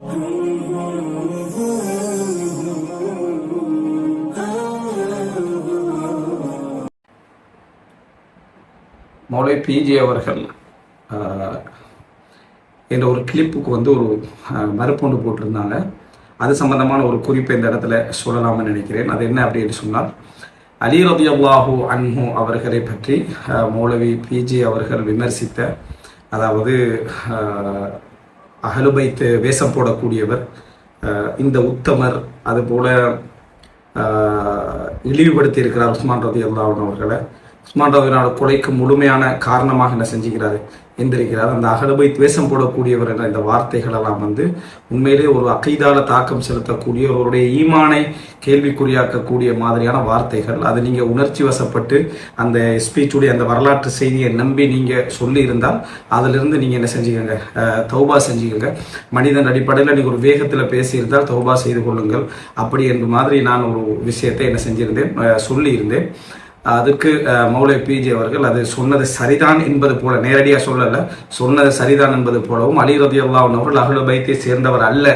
மௌலை PG அவர்கள் என்ற ஒரு கிளிப்புக்கு வந்து ஒரு மறுப்பொண்டு போட்டிருந்தாங்க. அது சம்பந்தமான ஒரு குறிப்பு இந்த இடத்துல சொல்லலாம்னு நினைக்கிறேன். அது என்ன அப்படின்னு சொன்னால் அலி ரதியல்லாஹு அன்ஹு அவர்களை பற்றி மௌலவி பிஜி அவர்கள் விமர்சித்த அதாவது அகலுபைத்து வேஷம் போடக்கூடியவர் இந்த உத்தமர் அதுபோல இழிவுபடுத்தி இருக்கிறார் உஸ்மான் ரதி அல்லாஹன் அவர்களை. உஸ்மான் கொலைக்கு முழுமையான காரணமாக என்ன செஞ்சுக்கிறாரு? எந்திரிக்கிறார். அந்த அகலபை துவேஷம் போடக்கூடியவர் என்ற இந்த வார்த்தைகள் எல்லாம் வந்து உண்மையிலே ஒரு அகைதால தாக்கம் செலுத்தக்கூடிய ஒருவருடைய ஈமானை கேள்விக்குறியாக்கக்கூடிய மாதிரியான வார்த்தைகள். அது நீங்க உணர்ச்சி வசப்பட்டு அந்த ஸ்பீச்சுடைய அந்த வரலாற்று செய்தியை நம்பி நீங்க சொல்லியிருந்தால் அதிலிருந்து நீங்க என்ன செஞ்சுக்கோங்க? தௌபா செஞ்சுக்கோங்க. மனிதன் அடிப்படையில் நீங்க ஒரு வேகத்தில் பேசியிருந்தால் தௌபா செய்து கொள்ளுங்கள். அப்படி என்று மாதிரி நான் ஒரு விஷயத்தை என்ன செஞ்சிருந்தேன் சொல்லியிருந்தேன். அதுக்கு மௌலை பிஜி அவர்கள் அது சொன்னது சரிதான் என்பது போல நேரடியாக சொல்லலை சொன்னது சரிதான் என்பது போலவும் அலி ரதி அவர்கள் அகலு பைத்தை சேர்ந்தவர் அல்ல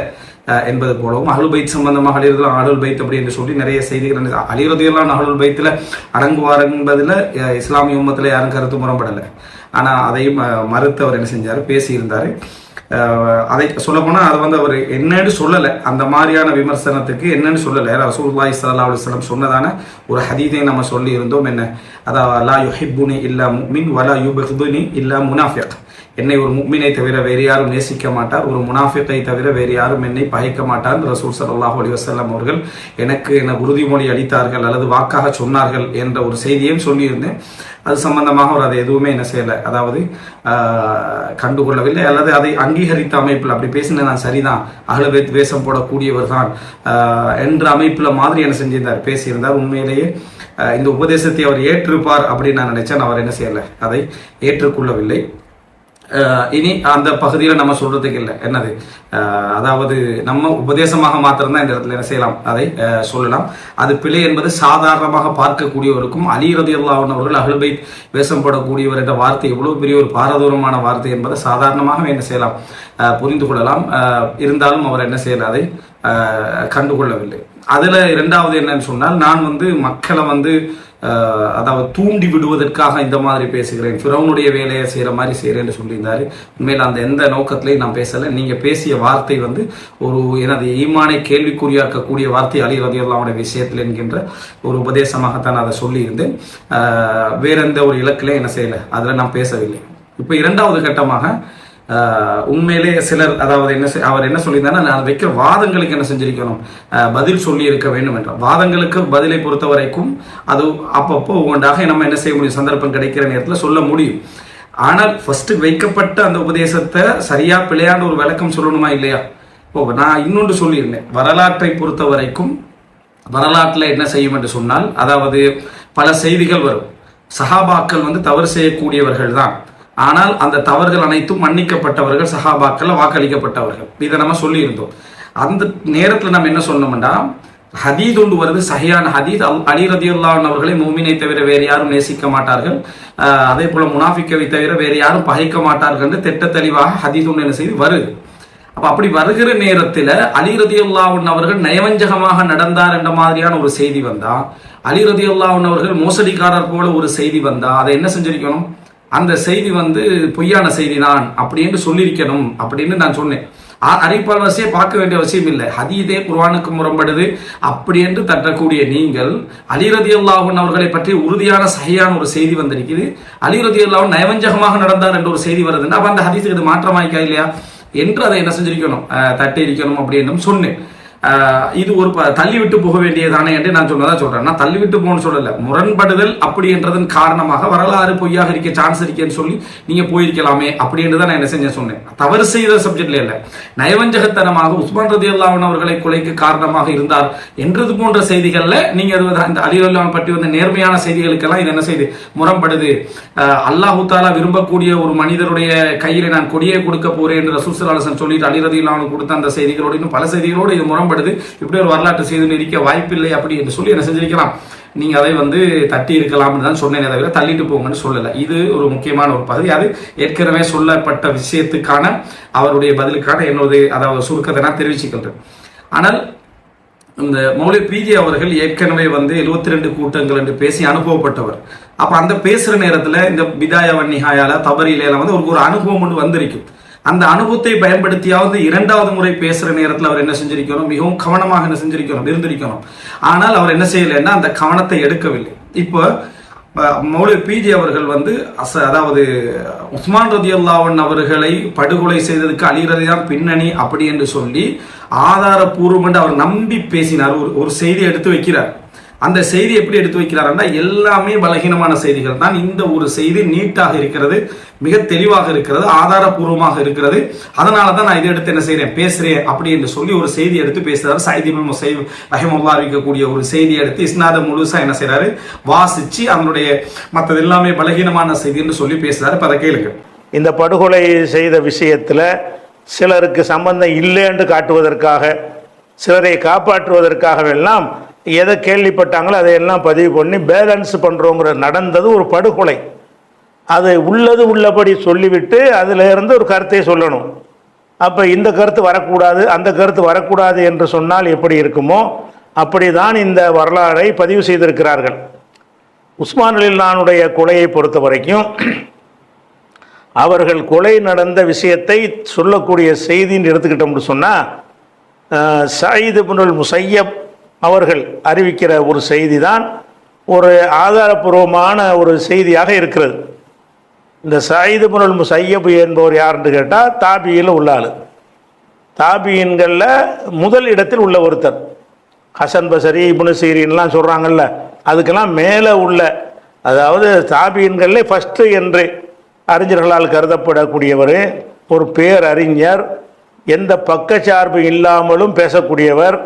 என்பது போலவும் அகலு பைத் சம்பந்தமாக அலிரதுலாம் அகல் பைத் அப்படி என்று சொல்லி நிறைய செய்திகள் அலிரதியெல்லாம் அகல் பைத்தில் அடங்குவார் என்பதில் இஸ்லாமிய உம்மத்தில் யாரும் கருத்து முரம்படலை ஆனால் அதையும் மறுத்து அவர் என்ன செஞ்சார்? பேசியிருந்தார். அதை சொல்லப்போனால் அது வந்து அவர் என்னன்னு சொல்லலை. அந்த மாதிரியான விமர்சனத்துக்கு என்னன்னு சொல்லலை. ரசூலுல்லாஹி ஸல்லல்லாஹு அலைஹி சொன்னதான ஒரு ஹதீதை நம்ம சொல்லி இருந்தோம் என்ன? அதாவது லா யுஹிப்புனி இல்லா முஃமின் வலா யுபஹ்துனி இல்லா முனாஃபிக். என்னை ஒரு முக்மினை தவிர வேறு யாரும் நேசிக்க மாட்டார். ஒரு முனாஃபித்தை தவிர வேறு யாரும் என்னை பகைக்க மாட்டார் ரசூல் சல்லாஹ் அலைஹி அவர்கள் எனக்கு என்ன உறுதிமொழி அளித்தார்கள் அல்லது வாக்காக சொன்னார்கள் என்ற ஒரு செய்தியையும் சொல்லியிருந்தேன். அது சம்பந்தமாக அவர் அதை எதுவுமே என்ன செய்யலை. அதாவது ஆஹ், கண்டுகொள்ளவில்லை. அல்லது அதை அங்கீகரித்த அமைப்பில் அப்படி பேசின நான் சரிதான் அகலவேத் வேஷம் போடக்கூடியவர் தான் ஆஹ், என்ற அமைப்பில் மாதிரி என்ன செஞ்சிருந்தார் பேசியிருந்தார். உண்மையிலேயே ஆஹ், இந்த உபதேசத்தை அவர் ஏற்றிருப்பார் அப்படின்னு நான் நினைச்சேன். அவர் என்ன செய்யலை. அதை ஏற்றுக்கொள்ளவில்லை. இனி அந்த பகுதியில் நம்ம சொல்றதுக்கு இல்லை. என்னது? அதாவது நம்ம உபதேசமாக மாத்திரம்தான் இந்த இடத்துல என்ன செய்யலாம்? அதை சொல்லலாம். அது பிழை என்பது சாதாரணமாக பார்க்கக்கூடியவருக்கும் அலி ரதி அவர்கள் வேஷம் படக்கூடியவர் என்ற வார்த்தை எவ்வளவு பெரிய ஒரு பாரதூரமான வார்த்தை என்பதை சாதாரணமாக என்ன செய்யலாம்? புரிந்து கொள்ளலாம். இருந்தாலும் அவர் என்ன செய்யல? அதை கண்டுகொள்ளவில்லை. அதில் இரண்டாவது என்னன்னு சொன்னால் நான் வந்து மக்களை வந்து அதாவது தூண்டி விடுவதற்காக இந்த மாதிரி பேசுகிறேன். ஃபிரௌனுடைய வேலையை செய்கிற மாதிரி செய்கிறேன்னு சொல்லியிருந்தாரு. உண்மையில் அந்த எந்த நோக்கத்திலையும் நான் பேசலை. நீங்கள் பேசிய வார்த்தை வந்து ஒரு எனது ஈமானை கேள்விக்குறியாக்கக்கூடிய வார்த்தை அலி ரதியுல்லாவுடைய விஷயத்தில் என்கின்ற ஒரு உபதேசமாகத்தான் அதை சொல்லியிருந்தேன். வேற எந்த ஒரு இலக்கிலையும் என்ன செய்யலை. அதில் நான் பேசவில்லை. இப்போ இரண்டாவது கட்டமாக உண்மையிலே சிலர் அதாவது என்ன செய்- அவர் என்ன சொல்லியிருந்தாருன்னா நான் வைக்கிற வாதங்களுக்கு என்ன செஞ்சிருக்கணும்? பதில் சொல்லி இருக்க வேண்டும் என்ற வாதங்களுக்கு பதிலை பொறுத்த வரைக்கும் அது அப்பப்போ உண்டாக நம்ம என்ன செய்ய முடியும் சந்தர்ப்பம் கிடைக்கிற நேரத்தில் சொல்ல முடியும். ஆனால் ஃபர்ஸ்ட் வைக்கப்பட்ட அந்த உபதேசத்தை சரியா பிழையான ஒரு விளக்கம் சொல்லணுமா இல்லையா? இப்போ நான் இன்னொன்று சொல்லியிருந்தேன். வரலாற்றை பொறுத்த வரைக்கும் வரலாற்றில் என்ன செய்யும் என்று சொன்னால் அதாவது பல செய்திகள் வரும். சஹாபாக்கள் வந்து தவறு செய்யக்கூடியவர்கள் தான். ஆனால் அந்த தவறுகள் அனைத்தும் மன்னிக்கப்பட்டவர்கள் சஹாபாக்கள் வாக்களிக்கப்பட்டவர்கள். இதை நம்ம சொல்லியிருந்தோம். அந்த நேரத்தில் நம்ம என்ன சொன்னோம்னா ஹதீத் ஒன்று வருது சஹியான ஹதீத். அல் அலி ரதியுல்லான் அவர்களை மூமினை தவிர வேறு யாரும் நேசிக்க மாட்டார்கள். அதே போல முனாஃபிக்கவை தவிர வேறு யாரும் பகைக்க மாட்டார்கள் என்று திட்ட தெளிவாக ஹதீத் ஒன்று என்ன செய்து வருது. அப்போ அப்படி வருகிற நேரத்தில் அலி ரதியுல்லாவுன் அவர்கள் நயவஞ்சகமாக நடந்தார் என்ற மாதிரியான ஒரு செய்தி வந்தா அலி ரதியுல்லாவுன் அவர்கள் மோசடிக்காரர் போல ஒரு செய்தி வந்தா அதை என்ன செஞ்சிருக்கணும்? அந்த செய்தி வந்து பொய்யான செய்தி தான் அப்படின்னு சொல்லியிருக்கணும் அப்படின்னு நான் சொன்னேன். அ- பார்க்க வேண்டிய அவசியம் இல்லை. ஹதீதே குர்வானுக்கு முரம்படுது அப்படி என்று தட்டக்கூடிய நீங்கள் அலிரதி அல்லாஹன் அவர்களை பற்றி உறுதியான சகையான ஒரு செய்தி வந்திருக்குது. அலிரதி அல்லாஹன் நயவஞ்சகமாக நடந்தார் என்ற ஒரு செய்தி வருதுன்னா. அப்ப அந்த ஹதீஸுக்கு இது மாற்றமாய்க்கா இல்லையா? என்று அதை என்ன செஞ்சிருக்கணும் தட்டி இருக்கணும் அப்படின்னு சொன்னேன். இது ஒரு ப- தள்ளி விட்டு போக வேண்டியதானே என்று நான் சொன்னதா சொல்றேன். நான் தள்ளி விட்டு போகணும்னு சொல்லல. முரண்படுதல் அப்படி என்றதன் காரணமாக வரலாறு பொய்யாக இருக்க சான்ஸ் இருக்கேன்னு சொல்லி நீங்க போயிருக்கலாமே அப்படின்றத தான் நான் என்ன செஞ்சேன் சொன்னேன். தவறு செய்த சப்ஜெக்ட்ல இல்ல. நயவஞ்சகத்தனமாக உஸ்மான் ரதி அவர்களை கொலைக்கு காரணமாக இருந்தார் என்றது போன்ற செய்திகள்ல நீங்க அது அந்த அந்த அலிவல்லான் பற்றி வந்த நேர்மையான செய்திகளுக்கெல்லாம் இது என்ன செய்து? முரண்படுது. அல்லாஹு தாலா விரும்பக்கூடிய ஒரு மனிதருடைய கையில நான் கொடியை கொடுக்க போறேன் என்று ரசூசலாசன் சொல்லிட்டு அலிரதி இல்லாமல் கொடுத்த அந்த செய்திகளோடு இன்னும் பல செய்திகளோடு இது முரண்படுது இப்படி ஒரு வரலாற்று செய்தியில் இருக்க வாய்ப்பில்லை அப்படி என்று சொல்லி என்ன செஞ்சிருக்கலாம்? நீங்க அதை வந்து தட்டி இருக்கலாம்னு தான் சொன்னேனே தவிர தள்ளிட்டு போங்கன்னு சொல்லலை. இது ஒரு முக்கியமான ஒரு பகுதி. அது ஏற்கனவே சொல்லப்பட்ட விஷயத்துக்கான அவருடைய பதிலுக்கான என்னுடைய அதாவது சுருக்கத்தை நான் தெரிவிச்சுக்கின்றேன். ஆனால் இந்த மௌலிக் பிஜே அவர்கள் ஏற்கனவே வந்து 72 ரெண்டு கூட்டங்கள் என்று பேசி அனுபவப்பட்டவர். அப்ப அந்த பேசுற நேரத்துல இந்த பிதாயவன் நிகாயால தபரியில வந்து ஒரு ஒரு அனுபவம் ஒன்று வந்திருக்கும். அந்த அனுபவத்தை பயன்படுத்தியாவது இரண்டாவது முறை பேசுற நேரத்தில் அவர் என்ன செஞ்சிருக்கணும் மிகவும் கவனமாக என்ன செஞ்சிருக்கணும் இருந்திருக்கணும் ஆனால் அவர் என்ன செய்யலைன்னா அந்த கவனத்தை எடுக்கவில்லை. இப்போ மௌலி பிஜி அவர்கள் வந்து அச அதாவது உஸ்மான் ரதி அல்லாவன் அவர்களை படுகொலை செய்ததுக்கு அழிகிறது தான் பின்னணி அப்படி என்று சொல்லி ஆதாரபூர்வம் என்று அவர் நம்பி பேசினார். ஒரு ஒரு செய்தி எடுத்து வைக்கிறார். அந்த செய்தி எப்படி எடுத்து வைக்கிறாருன்னா எல்லாமே பலகீனமான செய்திகள் தான். இந்த ஒரு செய்தி நீட்டாக இருக்கிறது மிக தெளிவாக இருக்கிறது ஆதாரபூர்வமாக இருக்கிறது. அதனால தான் நான் இதை எடுத்து என்ன செய்கிறேன் பேசுகிறேன் அப்படி என்று சொல்லி ஒரு செய்தி எடுத்து பேசுகிறார் சைதி முசைப் ரஹிமுல்லா இருக்கக்கூடிய ஒரு செய்தி எடுத்து இஸ்னாத முழுசா என்ன செய்கிறாரு வாசித்து அதனுடைய மற்றது எல்லாமே பலகீனமான செய்தி என்று சொல்லி பேசுகிறாரு இப்போ அதை கேளுங்க. இந்த படுகொலை செய்த விஷயத்தில் சிலருக்கு சம்பந்தம் இல்லை என்று காட்டுவதற்காக சிலரை காப்பாற்றுவதற்காகவெல்லாம் எதை கேள்விப்பட்டாங்களோ அதையெல்லாம் பதிவு பண்ணி பேலன்ஸ் பண்ணுறோங்கிற நடந்தது ஒரு படுகொலை. அதை உள்ளது உள்ளபடி சொல்லிவிட்டு அதில் இருந்து ஒரு கருத்தை சொல்லணும். அப்போ இந்த கருத்து வரக்கூடாது அந்த கருத்து வரக்கூடாது என்று சொன்னால் எப்படி இருக்குமோ அப்படிதான் இந்த வரலாறை பதிவு செய்திருக்கிறார்கள். உஸ்மான் அலில்லானுடைய கொலையை பொறுத்த வரைக்கும் அவர்கள் கொலை நடந்த விஷயத்தை சொல்லக்கூடிய செய்தின்னு எடுத்துக்கிட்டோம்னு சொன்னால் சயீது புனல் முசையப் அவர்கள் அறிவிக்கிற ஒரு செய்தி தான் ஒரு ஆதாரபூர்வமான ஒரு செய்தியாக இருக்கிறது. இந்த சயீது புனல் சையபு என்பவர் யாருன்னு கேட்டால் தாபியில் உள்ள ஆள். தாபியின்களில் முதல் இடத்தில் உள்ள ஒருத்தர். ஹசன் பசரி இப்னு சீரின்லாம் சொல்கிறாங்கல்ல அதுக்கெல்லாம் மேலே உள்ள அதாவது தாபியன்களில் ஃபஸ்ட்டு என்று அறிஞர்களால் கருதப்படக்கூடியவர் ஒரு பேரறிஞர் எந்த பக்கச்சார்பு இல்லாமலும் பேசக்கூடியவர்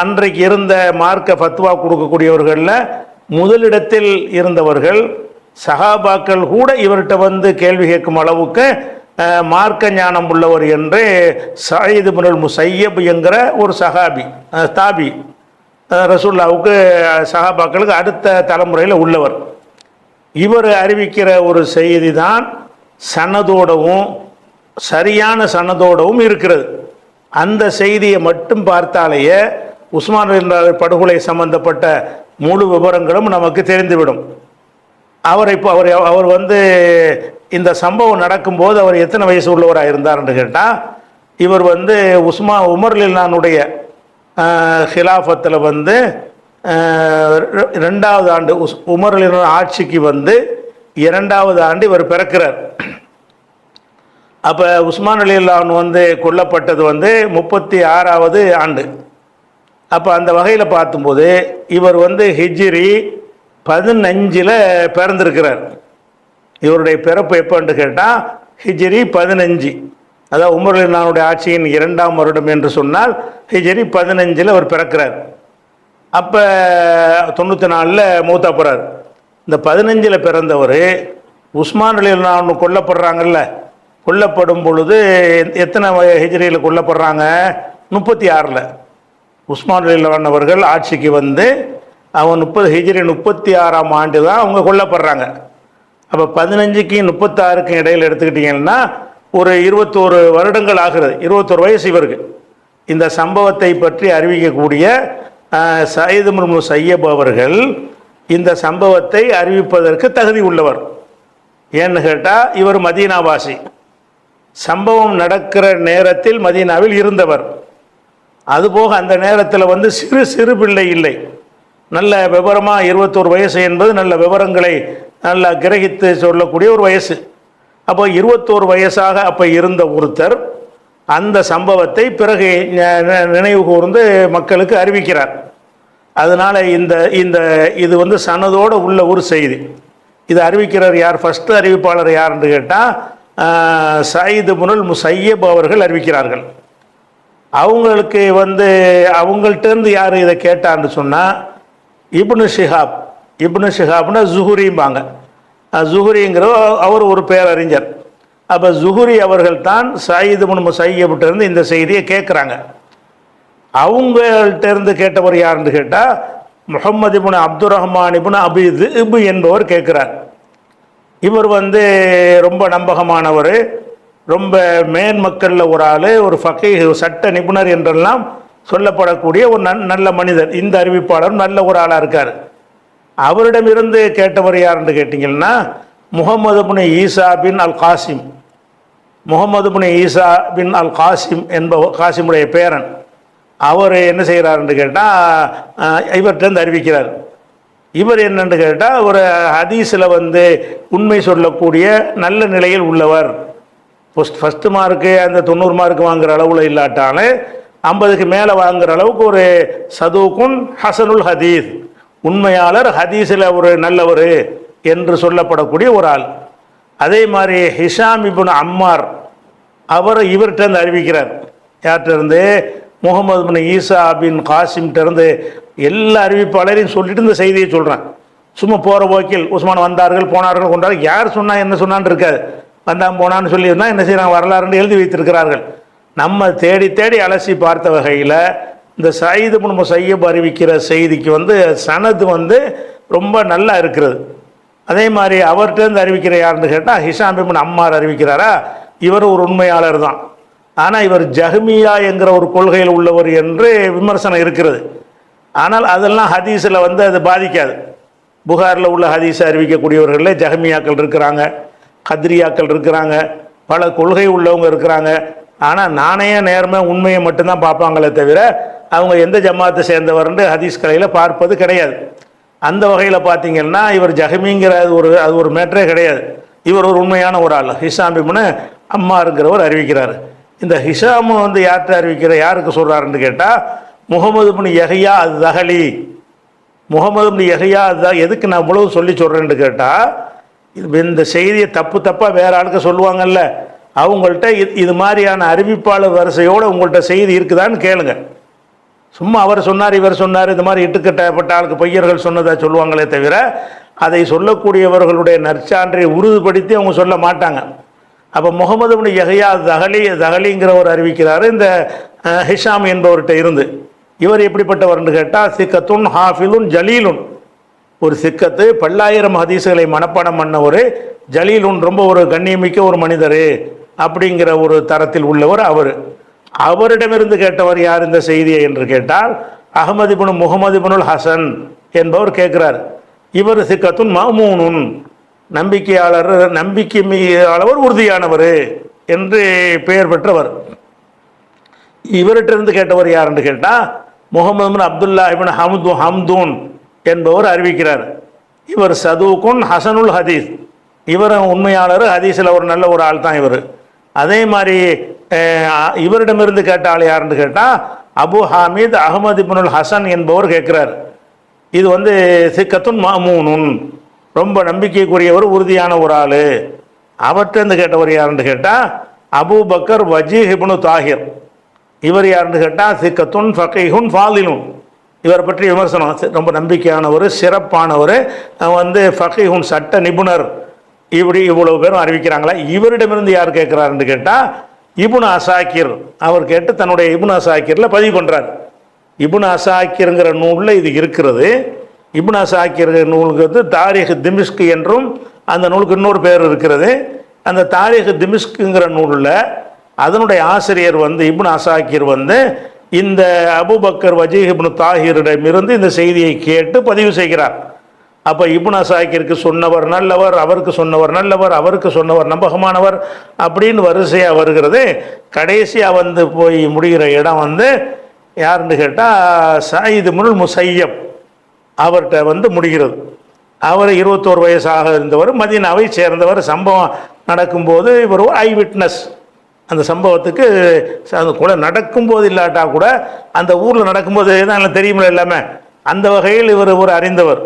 அன்றைக்கு இருந்த மார்க்க ஃபத்வா கொடுக்கக்கூடியவர்களில் முதலிடத்தில் இருந்தவர்கள் சகாபாக்கள் கூட இவர்கிட்ட வந்து கேள்வி கேட்கும் அளவுக்கு மார்க்க ஞானம் உள்ளவர் என்று சாயிது முனல் முசையப் என்கிற ஒரு சஹாபி தாபி ரசூல்லாவுக்கு சஹாபாக்களுக்கு அடுத்த தலைமுறையில் உள்ளவர். இவர் அறிவிக்கிற ஒரு செய்தி தான் சனதோடவும் சரியான சனதோடவும் இருக்கிறது. அந்த செய்தியை மட்டும் பார்த்தாலேயே உஸ்மான் படுகொலை சம்பந்தப்பட்ட முழு விவரங்களும் நமக்கு தெரிந்துவிடும். அவர் இப்போ அவர் அவர் வந்து இந்த சம்பவம் நடக்கும்போது அவர் எத்தனை வயசு உள்ளவராக இருந்தார்னு கேட்டால் இவர் வந்து உஸ்மா உமர்லில்லானுடைய ஹிலாஃபத்தில் வந்து ரெண்டாவது ஆண்டு உஸ் உமர் ஆட்சிக்கு வந்து இரண்டாவது ஆண்டு இவர் பிறக்கிறார். அப்போ உஸ்மான் அலில்லான் வந்து கொல்லப்பட்டது வந்து முப்பத்தி ஆறாவது ஆண்டு. அப்போ அந்த வகையில் பார்த்தும்போது இவர் வந்து ஹிஜ்ரி பதினஞ்சில் பிறந்திருக்கிறார். இவருடைய பிறப்பு எப்போன்னு கேட்டால் ஹிஜ்ரி பதினஞ்சு. அதாவது உமர் அலில்லானுடைய ஆட்சியின் இரண்டாம் வருடம் என்று சொன்னால் ஹிஜ்ரி பதினஞ்சில் அவர் பிறக்கிறார். அப்போ தொண்ணூற்றி நாலில் மூத்தா போகிறார் இந்த பதினஞ்சில் பிறந்தவர் உஸ்மான் அலில்லான்னு கொல்லப்படுறாங்கல்ல. கொல்லப்படும் பொழுது எத்தனை ஹிஜ்ரியில் கொல்லப்படுறாங்க? முப்பத்தி ஆறில். உஸ்மான் அலில்லான் அவர்கள் ஆட்சிக்கு வந்து அவன் முப்பது ஹிஜ்ரி முப்பத்தி ஆறாம் ஆண்டு தான் அவங்க கொல்லப்படுறாங்க. அப்போ பதினஞ்சுக்கும் முப்பத்தாறுக்கும் இடையில் எடுத்துக்கிட்டிங்கன்னா ஒரு இருபத்தோரு வருடங்கள் ஆகிறது. இருபத்தோரு வயசு இவருக்கு. இந்த சம்பவத்தை பற்றி அறிவிக்கக்கூடிய அஹ், சயீது முர்மு சையப் அவர்கள் இந்த சம்பவத்தை அறிவிப்பதற்கு தகுதி உள்ளவர். ஏன்னு கேட்டால் இவர் மதீனாவாசி. சம்பவம் நடக்கிற நேரத்தில் மதீனாவில் இருந்தவர். அதுபோக அந்த நேரத்தில் வந்து சிறு சிறு பிள்ளை இல்லை. நல்ல விவரமாக இருபத்தோரு வயசு என்பது நல்ல விவரங்களை நல்லா கிரகித்து சொல்லக்கூடிய ஒரு வயசு. அப்போ இருபத்தோரு வயசாக அப்போ இருந்த ஒருத்தர் அந்த சம்பவத்தை பிறகு நினைவு கூர்ந்து மக்களுக்கு அறிவிக்கிறார். அதனால் இந்த இந்த இது வந்து சனதோடு உள்ள ஒரு செய்தி. இது அறிவிக்கிறார் யார்? ஃபஸ்ட்டு அறிவிப்பாளர் யாருன்னு கேட்டால் சயீது முனல் முசையப் அவர்கள் அறிவிக்கிறார்கள். அவங்களுக்கு வந்து அவங்கள்ட்டேருந்து யார் இதை கேட்டான்னு சொன்னால் இப்னு ஷிஹாப். இப்னு ஷிஹாப்னா ஜுஹுரிம்பாங்க. ஜுஹுரிங்கிற அவர் ஒரு பேரறிஞர். அப்போ ஜுஹுரி அவர்கள் தான் சயீது முன் முசையப்கிட்டேருந்து இந்த செய்தியை கேட்குறாங்க அவங்கள்ட்ட இருந்து கேட்டவர் யாருன்னு கேட்டால் முகமது இபுன் அப்துல் ரஹ்மான் இபுன் அபி இபு என்பவர் கேட்குறார் இவர் வந்து ரொம்ப நம்பகமானவர் ரொம்ப மேன்மக்களில் ஒரு ஆள் ஒரு ஃபக்கை சட்ட நிபுணர் என்றெல்லாம் சொல்லப்படக்கூடிய ஒரு நன் நல்ல மனிதர். இந்த அறிவிப்பாளர் நல்ல ஒரு ஆளாக இருக்கார். அவரிடமிருந்து கேட்டவர் யாருன்னு கேட்டிங்கன்னா முகமது புனி ஈசா பின் அல் காசிம். முகமது புனி ஈசா பின் அல் காசிம் என்பவர் காசிமுடைய பேரன். அவர் என்ன செய்கிறாருன்னு கேட்டால் இவர்கிட்ட அறிவிக்கிறார். இவர் என்னென்னு கேட்டால் ஒரு ஹதீஸில் வந்து உண்மை சொல்லக்கூடிய நல்ல நிலையில் உள்ளவர். ஃபஸ்ட் ஃபஸ்ட்டு மார்க்கு அந்த தொண்ணூறு மார்க் வாங்குற அளவில் இல்லாட்டாலும் ஐம்பதுக்கு மேலே வாங்குகிற அளவுக்கு ஒரு சதுவுக்குன் ஹசனுல் ஹதீஸ். உண்மையாளர் ஹதீஸில் ஒரு நல்லவர் என்று சொல்லப்படக்கூடிய ஒரு ஆள். அதே மாதிரி ஹிஷாம் இபுன் அம்மார் அவர் இவர்கிட்ட அறிவிக்கிறார். யார்கிட்ட இருந்து? முகமது பின் ஈசா பின் காசிம்கிட்ட இருந்து எல்லா அறிவிப்பாளரையும் சொல்லிட்டு இந்த செய்தியை சொல்கிறேன் சும்மா போகிற போக்கில் உஸ்மான் வந்தார்கள் போனார்கள் கொண்டார்கள். யார் சொன்னால் என்ன சொன்னான்னு இருக்காது. வந்தான் போனான்னு சொல்லியிருந்தா என்ன செய்கிறாங்க வரலாறுன்னு எழுதி வைத்திருக்கிறார்கள். நம்ம தேடி தேடி அலசி பார்த்த வகையில் இந்த சயீது பின் முசையப் அறிவிக்கிற செய்திக்கு வந்து சனது வந்து ரொம்ப நல்லா இருக்கிறது. அதே மாதிரி அவர்கிட்ட இருந்து அறிவிக்கிற யாருன்னு கேட்டால் ஹிஷாம் பின் அம்மார் அறிவிக்கிறாரா? இவர் ஒரு உண்மையாளர் தான். ஆனால் இவர் ஜஹ்மியா என்கிற ஒரு கொள்கையில் உள்ளவர் என்று விமர்சனம் இருக்கிறது. ஆனால் அதெல்லாம் ஹதீஸில் வந்து அது பாதிக்காது. புகாரில் உள்ள ஹதீஸை அறிவிக்கக்கூடியவர்களில் ஜஹமியாக்கள் இருக்கிறாங்க கத்ரியாக்கள் இருக்கிறாங்க பல கொள்கை உள்ளவங்க இருக்கிறாங்க. ஆனால் நாணய நேர்மை உண்மையை மட்டும்தான் பார்ப்பாங்களே தவிர அவங்க எந்த ஜமாத்தை சேர்ந்தவர்னு ஹதீஸ் கலையில் பார்ப்பது கிடையாது. அந்த வகையில் பார்த்தீங்கன்னா இவர் ஜஹமிங்கிற அது ஒரு அது ஒரு மேட்டரே கிடையாது. இவர் ஒரு உண்மையான ஒரு ஆள் ஹிஷாம் அம்மாருங்கிறவர் அறிவிக்கிறார். இந்த ஹிஷாமு வந்து யார்கிட்ட அறிவிக்கிற யாருக்கு சொல்கிறாருன்னு கேட்டால் முகமது பின் எஹையா அது தகலி முகமது பின் எஹையா அது எதுக்கு நான் இவ்வளவு சொல்லி சொல்கிறேன்னு கேட்டால் இது இந்த செய்தியை தப்பு தப்பாக வேற ஆளுக்கு சொல்லுவாங்கல்ல அவங்கள்ட்ட இது இது மாதிரியான அறிவிப்பாளர் வரிசையோடு உங்கள்கிட்ட செய்தி இருக்குதான்னு கேளுங்க. சும்மா அவர் சொன்னார் இவர் சொன்னார் இந்த மாதிரி இட்டுக்கட்டப்பட்ட ஆளுக்கு பொய்யர்கள் சொன்னதாக சொல்லுவாங்களே தவிர அதை சொல்லக்கூடியவர்களுடைய நற்சான்றை உறுதிப்படுத்தி அவங்க சொல்ல மாட்டாங்க. அப்போ முகமது பின் யஹ்யா தஹலி தஹலிங்கிறவர் அறிவிக்கிறாரு. இந்த ஹிஷாம் என்பவர்கிட்ட இருந்து. இவர் எப்படிப்பட்டவர்னு கேட்டால் சிக்கத்துன் ஹாஃபிலுன் ஜலீலுன். ஒரு சிக்கத்து பல்லாயிரம் ஹதீசுகளை மனப்பாடம் பண்ண ஒரு ஜலீலுன் ரொம்ப ஒரு கண்ணியமிக்க ஒரு மனிதர் அப்படிங்கிற ஒரு தரத்தில் உள்ளவர் அவர். அவரிடமிருந்து கேட்டவர் யார் இந்த செய்தியை என்று கேட்டால் அகமது இப்னு முகமது இப்னுல் ஹசன் என்பவர் கேட்கிறார். இவர் சிக்கத்துன் மமூனுன் நம்பிக்கையாளர் நம்பிக்கை அளவர் உறுதியானவர் என்று பெயர் பெற்றவர். இவர்கிட்ட கேட்டவர் கேட்டவர் யாருன்னு கேட்டால் Muhammad Abdullah ibn Hamdu Hamdun என்பவர் அறிவிக்கிறார். இவர் சதுகுன் ஹசனுல் ஹதீஸ். இவர் உண்மையாளர் ஹதீஸில் ஒரு நல்ல ஒரு ஆள் தான் இவர். அதே மாதிரி இவரிடமிருந்து கேட்ட ஆள் யாருன்னு கேட்டால் அபு ஹாமீத் அகமது இப்னுல் ஹசன் என்பவர் கேட்கிறார். இது வந்து சிக்கத்துன் மாமூனுன். ரொம்ப நம்பிக்கைக்குரியவர் உறுதியான ஒரு ஆள். அவர்கிட்ட கேட்டவர் யாருன்னு கேட்டால் Abu Bakr Wajih ibn Tahir இவர் யாருன்னு கேட்டால் சிக்கத்துன் ஃபகைஹுன் ஃபாலிலுன். இவரை பற்றி விமர்சனம். ரொம்ப நம்பிக்கையானவர் சிறப்பானவர் வந்து ஃபகைஹுன் சட்ட நிபுணர். இப்படி இவ்வளவு பேரும் அறிவிக்கிறாங்களா? இவரிடமிருந்து யார் கேட்குறாருன்னு கேட்டால் இபுன் அசாக்கிர் அவர் கேட்டு தன்னுடைய இபுன் அசாக்கிரில் பதிவு பண்ணுறார் இபுன் அசாக்கிருங்கிற நூலில் இது இருக்கிறது. இப்னா அசாக்கிர் நூலுக்கு வந்து தாரிக் திமிஷ்கு என்றும் அந்த நூலுக்கு இன்னொரு பேர் இருக்கிறது. அந்த தாரிக் திமிஷ்குங்கிற நூலில் அதனுடைய ஆசிரியர் வந்து இப்னு அசாக்கிர் வந்து இந்த அபுபக்கர் வஜீஹ் இப்னு தாஹிரிடமிருந்து இந்த செய்தியை கேட்டு பதிவு செய்கிறார். அப்போ இப்னு அசாக்கிற்கு சொன்னவர் நல்லவர் அவருக்கு சொன்னவர் நல்லவர் அவருக்கு சொன்னவர் நம்பகமானவர் அப்படின்னு வரிசையாக வருகிறது. கடைசியாக வந்து போய் முடிகிற இடம் வந்து யாருன்னு கேட்டால் சாயிது முருள் முசையப் அவர்கிட்ட வந்து முடிகிறது. அவர் இருபத்தோரு வயசாக இருந்தவர் மதினாவை சேர்ந்தவர். சம்பவம் நடக்கும்போது இவர் ஒரு ஐ விட்னஸ் அந்த சம்பவத்துக்கு அந்த கூட நடக்கும்போது இல்லாட்டா கூட அந்த ஊரில் நடக்கும்போது தான் தெரியுமில்ல எல்லாமே. அந்த வகையில் இவர் ஒரு அறிந்தவர்.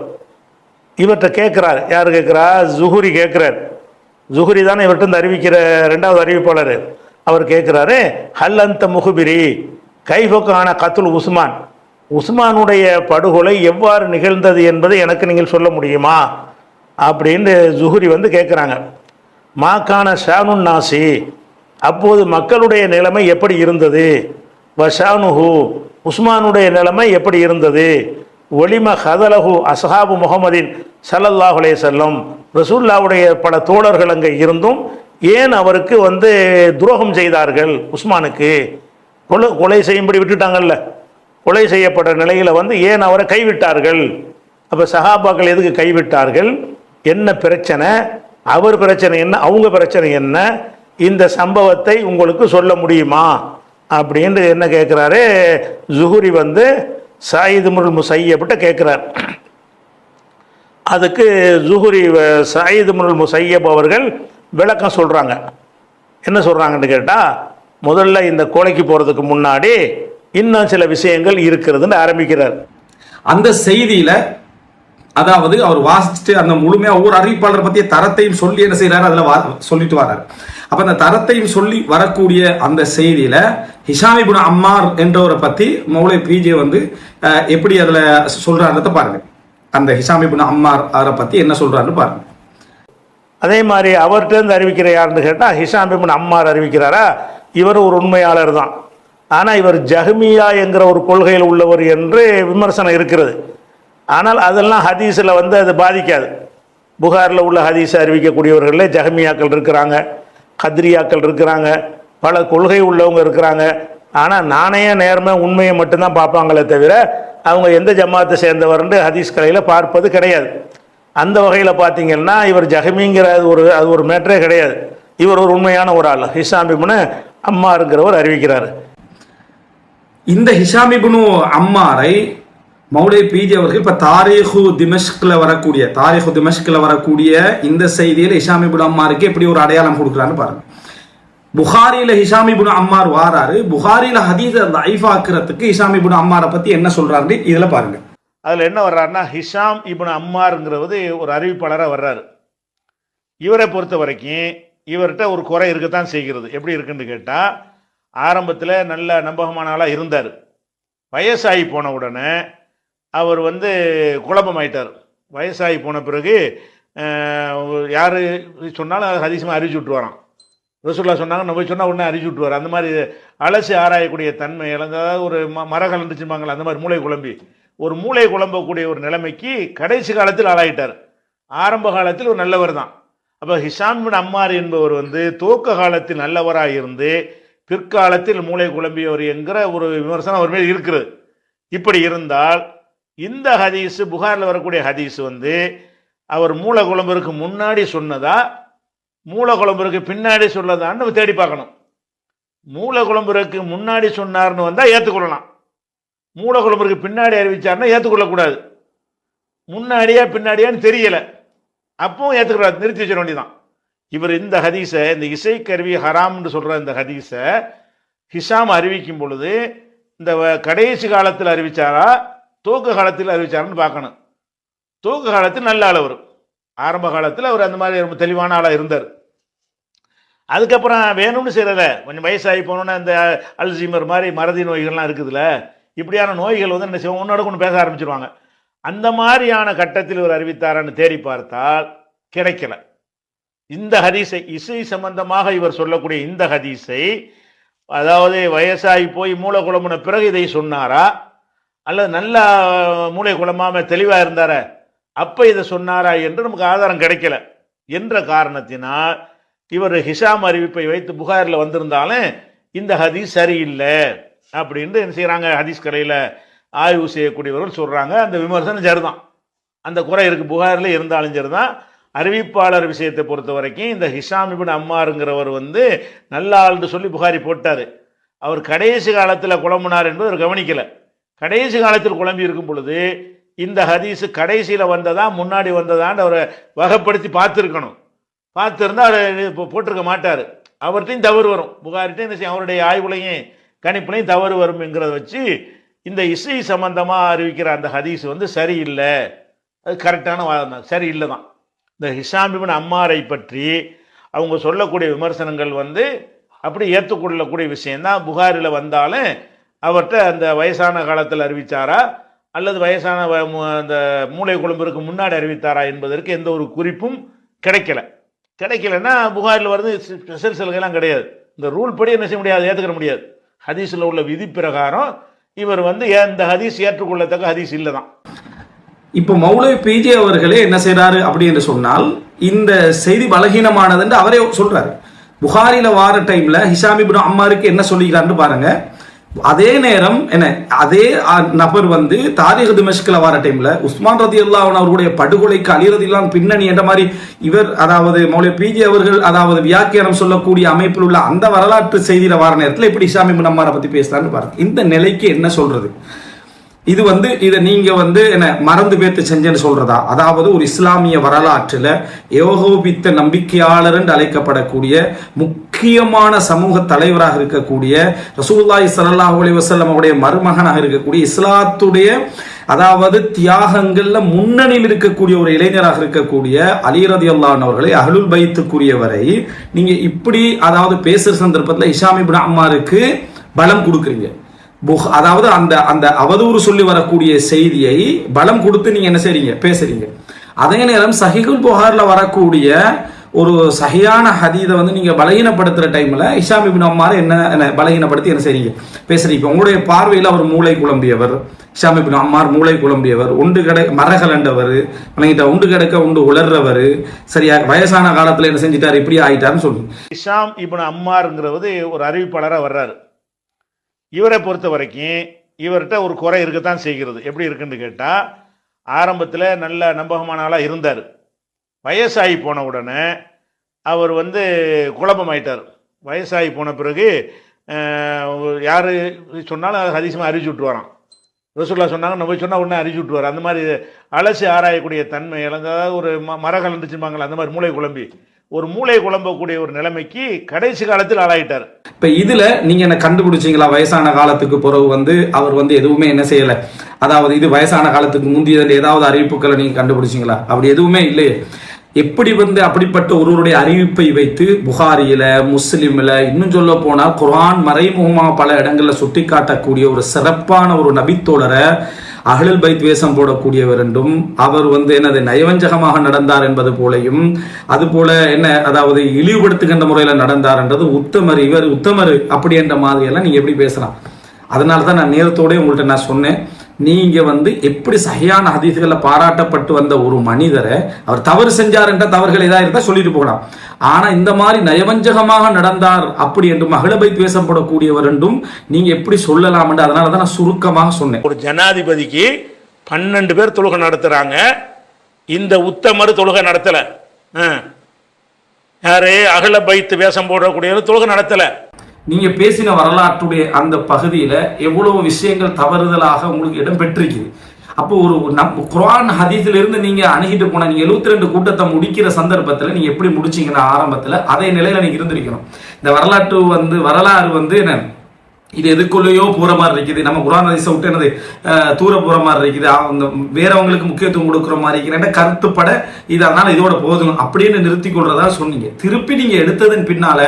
இவர்கிட்ட கேட்குறார். யார் கேட்குறா ஜுஹுரி கேட்குறார். ஜுஹுரி தானே இவர்கிட்ட இருந்து அறிவிக்கிற ரெண்டாவது அறிவிப்பாளர். அவர் கேட்குறாரு ஹல் அந்த முகுபிரி கைஃபக்கான கத்துல் உஸ்மான். உஸ்மானுடைய படுகொலை எவ்வாறு நிகழ்ந்தது என்பதை எனக்கு நீங்கள் சொல்ல முடியுமா? அப்படின்னு ஜுஹுரி வந்து கேட்குறாங்க மாக்கான ஷானுன் நாசி அப்போது மக்களுடைய நிலைமை எப்படி இருந்தது? வஷானுஹு உஸ்மானுடைய நிலைமை எப்படி இருந்தது? ஒளிம ஹதலஹு அசஹாபு முகமதின் சல்லல்லாஹுலே அலைஹி செல்லம் ரசூல்லாவுடைய பல தோழர்கள் அங்கே இருந்தும் ஏன் அவருக்கு வந்து துரோகம் செய்தார்கள் உஸ்மானுக்கு? கொலை கொலை செய்யும்படி விட்டுட்டாங்கல்ல. கொலை செய்யப்பட்ட நிலையில் வந்து ஏன் அவரை கைவிட்டார்கள்? அப்போ சஹாபாக்கள் எதுக்கு கைவிட்டார்கள்? என்ன பிரச்சனை? அவர் பிரச்சனை என்ன? அவங்க பிரச்சனை என்ன? இந்த சம்பவத்தை உங்களுக்கு சொல்ல முடியுமா? அப்படின்னு என்ன கேட்குறாரு ஜுஹுரி வந்து சாயிது முருள் முசையப்பிட்ட கேட்குறார் அதுக்கு ஜுஹுரி வ- சாயிது முருள் முசையப் அவர்கள் விளக்கம் சொல்கிறாங்க என்ன சொல்கிறாங்கன்னு கேட்டால் முதல்ல இந்த கொலைக்கு போகிறதுக்கு முன்னாடி இன்னும் சில விஷயங்கள் இருக்கிறதுன்னு ஆரம்பிக்கிறார். அந்த செய்தியில அதாவது அவர் வாசிச்சுட்டு அந்த முழுமையா ஒவ்வொரு அறிவிப்பாளர் பத்திய தரத்தையும் சொல்லி என்ன செய்யறாரு அதுல சொல்லிட்டு வர்றாரு. அப்ப அந்த தரத்தையும் சொல்லி வரக்கூடிய அந்த செய்தியில ஹிஷாம் இப்னு அம்மார் என்றவரை பத்தி மௌலை பிஜே வந்து எப்படி அதுல சொல்றாருன்றத பாருங்க. அந்த ஹிஷாம் இப்னு அம்மார் அவரை பத்தி என்ன சொல்றாருன்னு பாருங்க. அதே மாதிரி அவர்கிட்ட இருந்து அறிவிக்கிற யாருன்னு கேட்டால் ஹிஷாம் இப்னு அம்மார் அறிவிக்கிறாரா? இவர் ஒரு உண்மையாளர் தான். ஆனால் இவர் ஜஹ்மியா என்கிற ஒரு கொள்கையில் உள்ளவர் என்று விமர்சனம் இருக்கிறது. ஆனால் அதெல்லாம் ஹதீஸில் வந்து அது பாதிக்காது. புகாரில் உள்ள ஹதீஸை அறிவிக்கக்கூடியவர்களே ஜஹ்மியாக்கள் இருக்கிறாங்க கத்ரியாக்கள் இருக்கிறாங்க பல கொள்கை உள்ளவங்க இருக்கிறாங்க. ஆனால் நாணய நேர்மை உண்மையை மட்டும்தான் பார்ப்பாங்களே தவிர அவங்க எந்த ஜமாத்தை சேர்ந்தவர்னு ஹதீஸ் கலையில் பார்ப்பது கிடையாது. அந்த வகையில் பார்த்தீங்கன்னா இவர் ஜஹமிங்கிற அது ஒரு அது ஒரு மேட்டரே கிடையாது. இவர் ஒரு உண்மையான ஒரு ஆள் ஹிஷாம் இப்னு அம்மாருங்கிறவர் அறிவிக்கிறார். இந்த ஹிஷாமிபுனு அம்மாரை மௌலை பிஜே அவர்கள் இப்ப தாரீஹு திமஷ்கில் வரக்கூடிய தாரீஹு திமஷ்கில் வரக்கூடிய இந்த செய்தியில ஹிஷாமிபுன் அம்மாருக்கு எப்படி ஒரு அடையாளம் கொடுக்குறான்னு பாருங்க. புகாரியில் ஹிஷாமிபுன் அம்மார் வாராரு புகாரியில் ஹதீஸ் அந்த ஐஃபாக்குறதுக்கு ஹிஷாமிபுன் அம்மாரை பத்தி என்ன சொல்கிறாருன்னு இதுல பாருங்க. அதில் என்ன வர்றாருன்னா ஹிஷாம் இபுன் அம்மாருங்கிறது ஒரு அறிவிப்பாளராக வர்றாரு. இவரை பொறுத்த வரைக்கும் இவர்கிட்ட ஒரு குறை இருக்கத்தான் செய்கிறது. எப்படி இருக்குன்னு கேட்டால் ஆரம்பத்தில் நல்ல நம்பகமான ஆளாக இருந்தார். வயசாகி போன உடனே அவர் வந்து குழப்பமாயிட்டார். வயசாகி போன பிறகு யார் சொன்னாலும் அது அதிசயமாக அறிவிச்சு விட்டுருவாராம். ரசூல்லா சொன்னாங்க நம்ம போய் சொன்னால் உடனே அறிவிச்சு விட்டுவார் அந்த மாதிரி அலசி ஆராயக்கூடிய தன்மை இழந்ததாவது ஒரு ம மரங்கள் இருந்துச்சுப்பாங்களே அந்த மாதிரி மூளை குழம்பி. ஒரு மூளை குழம்பக்கூடிய ஒரு நிலைமைக்கு கடைசி காலத்தில் ஆளாயிட்டார். ஆரம்ப காலத்தில் ஒரு நல்லவர் தான். அப்போ ஹிஷாம் பின் அம்மார் என்பவர் வந்து துவக்க காலத்தில் நல்லவராக இருந்து பிற்காலத்தில் மூளை குழம்பியவர் என்கிற ஒரு விமர்சனம் அவர் மேல் இருக்கிறது. இப்படி இருந்தால் இந்த ஹதீஸ் புகாரில் வரக்கூடிய ஹதீஸ் வந்து அவர் மூல குழம்பருக்கு முன்னாடி சொன்னதா மூல குழம்பருக்கு பின்னாடி சொல்லதான்னு தேடி பார்க்கணும். மூல குழம்புக்கு முன்னாடி சொன்னார்னு வந்தால் ஏற்றுக்கொள்ளலாம் மூல குழம்புக்கு பின்னாடி அறிவிச்சார்னா ஏற்றுக்கொள்ளக்கூடாது முன்னாடியா பின்னாடியான்னு தெரியலை. அப்பவும் ஏற்றுக்கூடாது நிறுத்தி வச்சிட வேண்டியதான் இவர் இந்த ஹதீஸை இந்த இசைக்கருவி ஹராம்னு சொல்கிற இந்த ஹதீஸை ஹிஷாம் அறிவிக்கும் பொழுது இந்த வ- கடைசி காலத்தில் அறிவித்தாரா தூக்கு காலத்தில் அறிவிச்சாருன்னு பார்க்கணும். தூக்கு காலத்தில் நல்ல ஆள் அவர். ஆரம்ப காலத்தில் அவர் அந்த மாதிரி ரொம்ப தெளிவான ஆளாக இருந்தார். அதுக்கப்புறம் வேணும்னு செய்கிறத கொஞ்சம் வயசாகி போனோன்னா இந்த அல்சீமர் மாதிரி மறதி நோய்கள்லாம் இருக்குதுல்ல இப்படியான நோய்கள் வந்து என்ன செய்வோம் ஒன்றோட கொண்டு பேச ஆரம்பிச்சிருவாங்க. அந்த மாதிரியான கட்டத்தில் இவர் அறிவித்தாரான்னு தேடி பார்த்தால் கிடைக்கல. இந்த ஹதீஸை இசை சம்பந்தமாக இவர் சொல்லக்கூடிய இந்த ஹதீஸை அதாவது வயசாகி போய் மூளை குழம்புன பிறகு இதை சொன்னாரா? அல்லது நல்ல மூளை குழம்பாம தெளிவாக இருந்தாரா? அப்போ இதை சொன்னாரா என்று நமக்கு ஆதாரம் கிடைக்கல. என்ற காரணத்தினால் இவர் ஹிஷாம் அறிவிப்பை வைத்து புகாரில் வந்திருந்தாலும் இந்த ஹதீஸ் சரியில்லை அப்படின்ட்டு என்ன செய்கிறாங்க ஹதீஸ் கடையில் ஆய்வு செய்யக்கூடியவர்கள் சொல்கிறாங்க அந்த விமர்சனம் சரிதான். அந்த குறை இருக்குது புகாரில் இருந்தாலும் சரிதான். அறிவிப்பாளர் விஷயத்தை பொறுத்த வரைக்கும் இந்த ஹிஷாம் இபின் அம்மாருங்கிறவர் வந்து நல்ல ஆள்னு சொல்லி புகாரி போட்டார். அவர் கடைசி காலத்தில் குழம்புனார் என்பது அவர் கவனிக்கலை. கடைசி காலத்தில் குழம்பி இருக்கும் பொழுது இந்த ஹதீஸு கடைசியில் வந்ததா முன்னாடி வந்ததான்னு அவரை வகைப்படுத்தி பார்த்துருக்கணும். பார்த்துருந்தா அவர் இப்போ போட்டிருக்க மாட்டார். அவர்கிட்டையும் தவறு வரும். புகார்கிட்டையும் என்ன செய்யும்? அவருடைய ஆய்வுலையும் கணிப்புலையும் தவறு வரும்ங்கிறத வச்சு இந்த இசை சம்பந்தமாக அறிவிக்கிற அந்த ஹதீஸ் வந்து சரியில்லை. அது கரெக்டான வாதம் தான் சரியில்லை தான் இந்த ஹிஷாமிபின் அம்மாரை பற்றி அவங்க சொல்லக்கூடிய விமர்சனங்கள் வந்து அப்படி ஏற்றுக்கொள்ளக்கூடிய விஷயந்தான். புகாரில் வந்தாலும் அவர்கிட்ட அந்த வயசான காலத்தில் அறிவித்தாரா அல்லது வயசான வ- அந்த மூளை குழம்பிற்கு முன்னாடி அறிவித்தாரா என்பதற்கு எந்த ஒரு குறிப்பும் கிடைக்கல. கிடைக்கலன்னா புகாரில் வருது ஸ்பெஷல் சலுகைலாம் கிடையாது. இந்த ரூல் படி என்ன செய்ய முடியாது ஏற்றுக்கிற முடியாது. ஹதீஸில் உள்ள விதி பிரகாரம் இவர் வந்து இந்த ஹதீஸ் ஏற்றுக்கொள்ளத்தக்க ஹதீஸ் இல்லை தான் இப்போ மௌலவி பிஜே அவர்களே என்ன செய்கிறாரு அப்படி என்று சொன்னால் இந்த செய்தி பலகீனமானது என்று அவரே சொல்கிறாரு புகாரில வார டைமில் ஹிஷாம் அம்மாருக்கு என்ன சொல்லிக்கிறான்னு பாருங்க. அதே நேரம் என்ன அதே நபர் வந்து தாரிக திமஷ்கில் வார டைமில் உஸ்மான் ரதி அவருடைய படுகொலைக்கு அலி ரதில்லான் பின்னணி என்ற மாதிரி இவர் அதாவது மௌலிய பிஜி அவர்கள் அதாவது வியாக்கியானம் சொல்லக்கூடிய அமைப்பில் உள்ள அந்த வரலாற்று செய்தியில் வர நேரத்தில் இப்படி ஹிஷாமிபுன் அம்மாரை பற்றி பேசுகிறான்னு பாருங்க. இந்த நிலைக்கு என்ன சொல்றது? இது வந்து இதை நீங்க வந்து என்ன மறந்து பேத்து செஞ்சேன்னு சொல்றதா? அதாவது ஒரு இஸ்லாமிய வரலாற்றில் ஏகோபித்த நம்பிக்கையாளர் என்று அழைக்கப்படக்கூடிய முக்கியமான சமூக தலைவராக இருக்கக்கூடிய ரசூல்லாய் சல்லாஹ் அலி வசல்லம் அவருடைய மருமகனாக இருக்கக்கூடிய இஸ்லாத்துடைய அதாவது தியாகங்கள்ல முன்னணியில் இருக்கக்கூடிய ஒரு இளைஞராக இருக்கக்கூடிய அலிரதி ரதியல்லான் அவர்களை அஹ்லுல் பைத்துக்குரியவரை நீங்க இப்படி அதாவது பேசுற சந்தர்ப்பத்தில் இஷாமி இப்னு அம்மாருக்கு பலம் கொடுக்குறீங்க. புக் அதாவது அந்த அந்த அவதூறு சொல்லி வரக்கூடிய செய்தியை பலம் கொடுத்து நீங்க என்ன செய்றீங்க? பேசுறீங்க. அதே நேரம் சஹிகுல் புகார்ல வரக்கூடிய ஒரு சகையான ஹதீதை வந்து நீங்கள் பலகீனப்படுத்துகிற டைமில் இஷாம் இபின் அம்மார் என்ன என்ன பலகீனப்படுத்தி என்ன செய்றீங்க? பேசுறீங்க. உங்களுடைய பார்வையில் அவர் மூளை குழம்பியவர் இஷாம் இபின் அம்மார் மூளை குழம்பியவர் உண்டு கடை மரகலண்டவர் வணங்கிட்ட உண்டு கிடக்க உண்டு உளர்றவர் சரியா? வயசான காலத்தில் என்ன செஞ்சிட்டார்? இப்படி ஆகிட்டாருன்னு சொல்லுங்க. இஷாம் இப்னு அம்மாருங்கிறது ஒரு அறிவிப்பாளராக வர்றாரு. இவரை பொறுத்த வரைக்கும் இவர்கிட்ட ஒரு குறை இருக்கத்தான் செய்கிறது. எப்படி இருக்குன்னு கேட்டால் ஆரம்பத்தில் நல்ல நம்பகமான ஆளாக இருந்தார். வயசாகி போன உடனே அவர் வந்து குழப்பமாயிட்டார். வயசாகி போன பிறகு யார் சொன்னாலும் அது அதிசயமாக அறிவிச்சு விட்டுவாராம் ரசூல்லா சொன்னாங்க நம்ம சொன்னால் உடனே அறிவிச்சு விட்டுவார் அந்த மாதிரி அலசி ஆராயக்கூடிய தன்மை இழந்த அதாவது ஒரு ம மரங்கள் இருந்துச்சுப்பாங்களே அந்த மாதிரி மூளை குழம்பி. ஒரு மூளை குழம்பக்கூடிய ஒரு நிலைமைக்கு கடைசி காலத்தில் ஆளாயிட்டார். இப்ப இதுல நீங்க என்ன கண்டுபிடிச்சீங்களா? வயசான காலத்துக்கு பிறகு வந்து அவர் வந்து எதுவுமே என்ன செய்யல. அதாவது இது வயசான காலத்துக்கு முந்தியதில் ஏதாவது அறிவிப்புகளை நீங்க கண்டுபிடிச்சீங்களா? அப்படி எதுவுமே இல்லையே. எப்படி வந்து அப்படிப்பட்ட ஒருவருடைய அறிவிப்பை வைத்து புகாரியில முஸ்லிம்ல இன்னும் சொல்ல போனா குரான் மறைமுகமாக பல இடங்கள்ல சுட்டி காட்டக்கூடிய ஒரு சிறப்பான ஒரு நபித்தோழரை அகழல் பைத்வேஷம் போடக்கூடியவர் என்றும் அவர் வந்து என்னது நயவஞ்சகமாக நடந்தார் என்பது போலையும் அது போல என்ன அதாவது இழிவுபடுத்துகின்ற முறையில் நடந்தார் என்றது உத்தமர் இவர் உத்தமர் அப்படி என்ற மாதிரியெல்லாம் நீங்கள் நீங்க எப்படி பேசலாம்? அதனால தான் நான் நேரத்தோடய உங்கள்கிட்ட நான் சொன்னேன். நீங்க வந்து எப்படி சகையான ஹதீஸ்களில் பாராட்டப்பட்டு வந்த ஒரு மனிதரை அவர் தவறு செஞ்சார் என்ற தவறுகள் ஏதாவது இருந்தால் சொல்லிட்டு போகலாம். ஆனா இந்த மாதிரி நயவஞ்சகமாக நடந்தார் அப்படி என்றும் அகலபை பேசப்படக்கூடியவர் என்றும் நீங்க எப்படி சொல்லலாம் என்று அதனால தான் நான் சுருக்கமாக சொன்னேன். ஒரு ஜனாதிபதிக்கு பன்னெண்டு பேர் தொழுகை நடத்துகிறாங்க இந்த உத்தமர் தொழுகை நடத்தலை. யாரு? அகல பைத்து வேஷம் போடக்கூடிய தொழுகை நடத்தலை. நீங்க பேசின வரலாற்றுடைய அந்த பகுதியில எவ்வளவு விஷயங்கள் தவறுதலாக உங்களுக்கு இடம் பெற்றிருக்குது. அப்போ ஒரு நம் குரான் ஹதீஸ்ல இருந்து நீங்க அணுகிட்டு போன நீங்க எழுபத்தி ரெண்டு கூட்டத்தை முடிக்கிற சந்தர்ப்பத்துல நீங்க எப்படி முடிச்சீங்கன்னா ஆரம்பத்துல அதே நிலையில நீங்க இருந்திருக்கணும். இந்த வரலாற்று வந்து வரலாறு வந்து என்ன? இது எதுக்குள்ளேயோ போகிற மாதிரி இருக்குது. நம்ம குரான் ஹதீஸை விட்டு என்னது தூர போகிற மாதிரி இருக்குது. அந்த வேறவங்களுக்கு முக்கியத்துவம் கொடுக்குற மாதிரி இருக்கிற கருத்துப்பட இது அதனால இதோட போதும் அப்படின்னு நிறுத்தி கொள்றதா சொன்னீங்க. திருப்பி நீங்கள் எடுத்ததன் பின்னால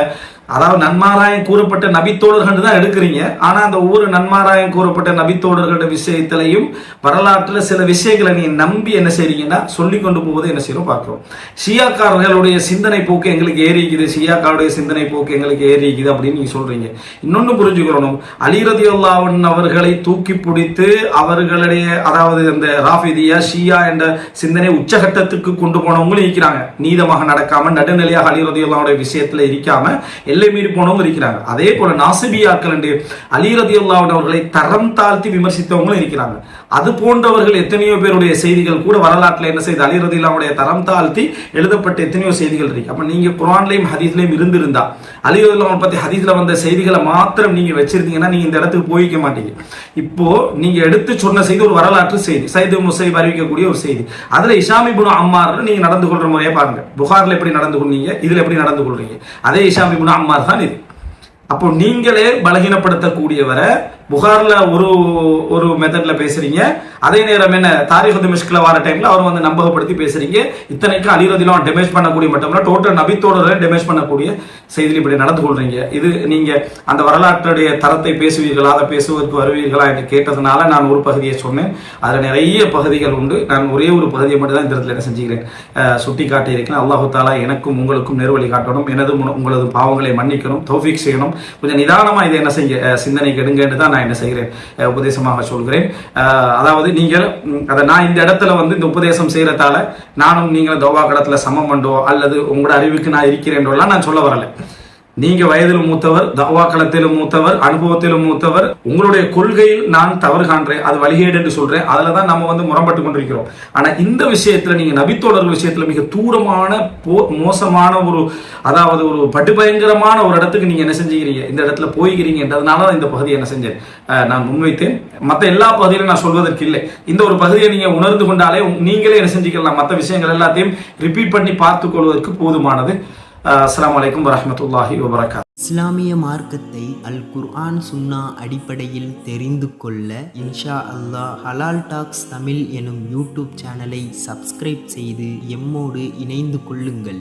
அதாவது நன்மாராயம் கூறப்பட்ட நபித்தோழர்கள் தான் எடுக்கிறீங்க. ஆனா அந்த ஒவ்வொரு நன்மாராயம் கூறப்பட்ட நபித்தோழர்களோட விஷயத்திலையும் வரலாற்றுல சில விஷயங்களை நீ நம்பி என்ன செய்றீங்கன்னா சொல்லி கொண்டு போவதை என்ன செய்யறோம் பார்க்குறோம். ஷியாக்காரர்களுடைய சிந்தனை போக்கு எங்களுக்கு ஏறிக்குது ஷியாக்காருடைய சிந்தனை போக்கு எங்களுக்கு ஏறிக்குது அப்படின்னு நீங்க சொல்றீங்க. இன்னொன்னு புரிஞ்சுக்கிறணும் அலிரதி அல்லாவன் அவர்களை தூக்கி பிடித்து அவர்களுடைய அதாவது அந்த ராஃபிதியா ஷியா என்ற சிந்தனை உச்சகட்டத்துக்கு கொண்டு போனவங்களும் இருக்கிறாங்க. நீதமாக நடக்காம நடுநிலையாக அலிரதி அல்லாவுடைய விஷயத்துல இருக்காம எல்லை மீறி போனவங்க இருக்கிறாங்க. அதே போல நாசிபியாக்கள் என்று அலி ரதியுல்லாவின் அவர்களை தரம் தாழ்த்தி விமர்சித்தவங்களும் இருக்கிறாங்க. அது போன்றவர்கள் எத்தனையோ பேருடைய செய்திகள் கூட வரலாற்றில் என்ன செய்து அலிரதில்லாவுடைய தரம் தாழ்த்தி எழுதப்பட்ட எத்தனையோ செய்திகள் இருக்கு. அப்போ நீங்கள் குரான்லையும் ஹதீஸ்லையும் இருந்திருந்தா அலி பற்றி பத்தி வந்த செய்திகளை மாத்திரம் நீங்கள் வச்சிருந்தீங்கன்னா நீங்கள் இந்த இடத்துக்கு போயிக்க மாட்டீங்க. இப்போ நீங்கள் எடுத்து சொன்ன செய்தி ஒரு வரலாற்று செய்தி. சைது முசைப் அறிவிக்கக்கூடிய ஒரு செய்தி. அதில் இஷாமி புனு அம்மார் நீங்கள் நடந்து கொள்கிற முறையை பாருங்கள் புகாரில் எப்படி நடந்து கொண்டீங்க இதில் எப்படி நடந்து கொள்றீங்க. அதே இஷாமி புனு அம்மார் தான் இது. அப்போ நீங்களே பலகீனப்படுத்தக்கூடியவரை புகாரில் ஒரு ஒரு மெத்தடில் பேசுகிறீங்க அதே நேரம் என்ன தாரிஃப் திமிஷ்கில் வர டைமில் அவர் வந்து நம்பகப்படுத்தி பேசுகிறீங்க இத்தனைக்கும் அலிரதிலாம் டேமேஜ் பண்ணக்கூடிய மட்டும் டோட்டல் நபித்தோட டேமேஜ் பண்ணக்கூடிய செய்தியில் இப்படி நடந்து கொள்றீங்க. இது நீங்கள் அந்த வரலாற்றுடைய தரத்தை பேசுவீர்களா அதை பேசுவதற்கு வருவீர்களா என்று கேட்டதுனால நான் ஒரு பகுதியை சொன்னேன். அதில் நிறைய பகுதிகள் உண்டு. நான் ஒரே ஒரு பகுதியை மட்டும் தான் இந்த இடத்துல என்ன செஞ்சுக்கிறேன். சுட்டி காட்டியிருக்கேன் அல்லாஹு தாலா எனக்கும் உங்களுக்கும் நேர்வழி காட்டணும். எனது உங்களது பாவங்களை மன்னிக்கணும் தௌஃபிக் செய்யணும். கொஞ்சம் நிதானமாக இதை என்ன செய்ய சிந்தனை சிந்தனைக்கு எடுங்கன்னு தான் நான் என்ன செய்கிறேன்? உபதேசமாக சொல்கிறேன். அதாவது நீங்கள் அதை நான் இந்த இடத்துல வந்து இந்த உபதேசம் செய்யறதால நானும் நீங்களும் தோவா கடத்துல சமம் பண்ணுவோம் அல்லது உங்களோட அறிவுக்கு நான் இருக்கிறேன்றலாம் நான் சொல்ல வரலை. நீங்க வயதில் மூத்தவர் தவா களத்திலும் மூத்தவர் அனுபவத்திலும் மூத்தவர் உங்களுடைய கொள்கையில் நான் தவறு காண்றேன் அது வழிகேடு என்று சொல்றேன் அதுல தான் நம்ம வந்து முரண்பட்டு கொண்டிருக்கிறோம். ஆனா இந்த விஷயத்துல நீங்க நபித்தோழர்கள் விஷயத்துல மிக தூரமான போ மோசமான ஒரு அதாவது ஒரு படுபயங்கரமான ஒரு இடத்துக்கு நீங்க என்ன செஞ்சுக்கிறீங்க? இந்த இடத்துல போய்கிறீங்கன்றதுனால தான் இந்த பகுதியை என்ன செஞ்சேன். நான் முன்வைத்தேன். மற்ற எல்லா பகுதியிலும் நான் சொல்வதற்கு இல்லை. இந்த ஒரு பகுதியை நீங்க உணர்ந்து கொண்டாலே நீங்களே என்ன செஞ்சுக்கலாம்? மற்ற விஷயங்கள் எல்லாத்தையும் ரிப்பீட் பண்ணி பார்த்துக் கொள்வதற்கு போதுமானது. அஸ்லாம் வலைக்கம் வரமத்துல்லாஹி வபரகாத். இஸ்லாமிய மார்க்கத்தை அல் குர்ஆன் சுன்னா அடிப்படையில் தெரிந்து கொள்ள இன்ஷா அல்லாஹ் ஹலால் டாக்ஸ் தமிழ் எனும் யூடியூப் சேனலை சப்ஸ்கிரைப் செய்து எம்மோடு இணைந்து கொள்ளுங்கள்.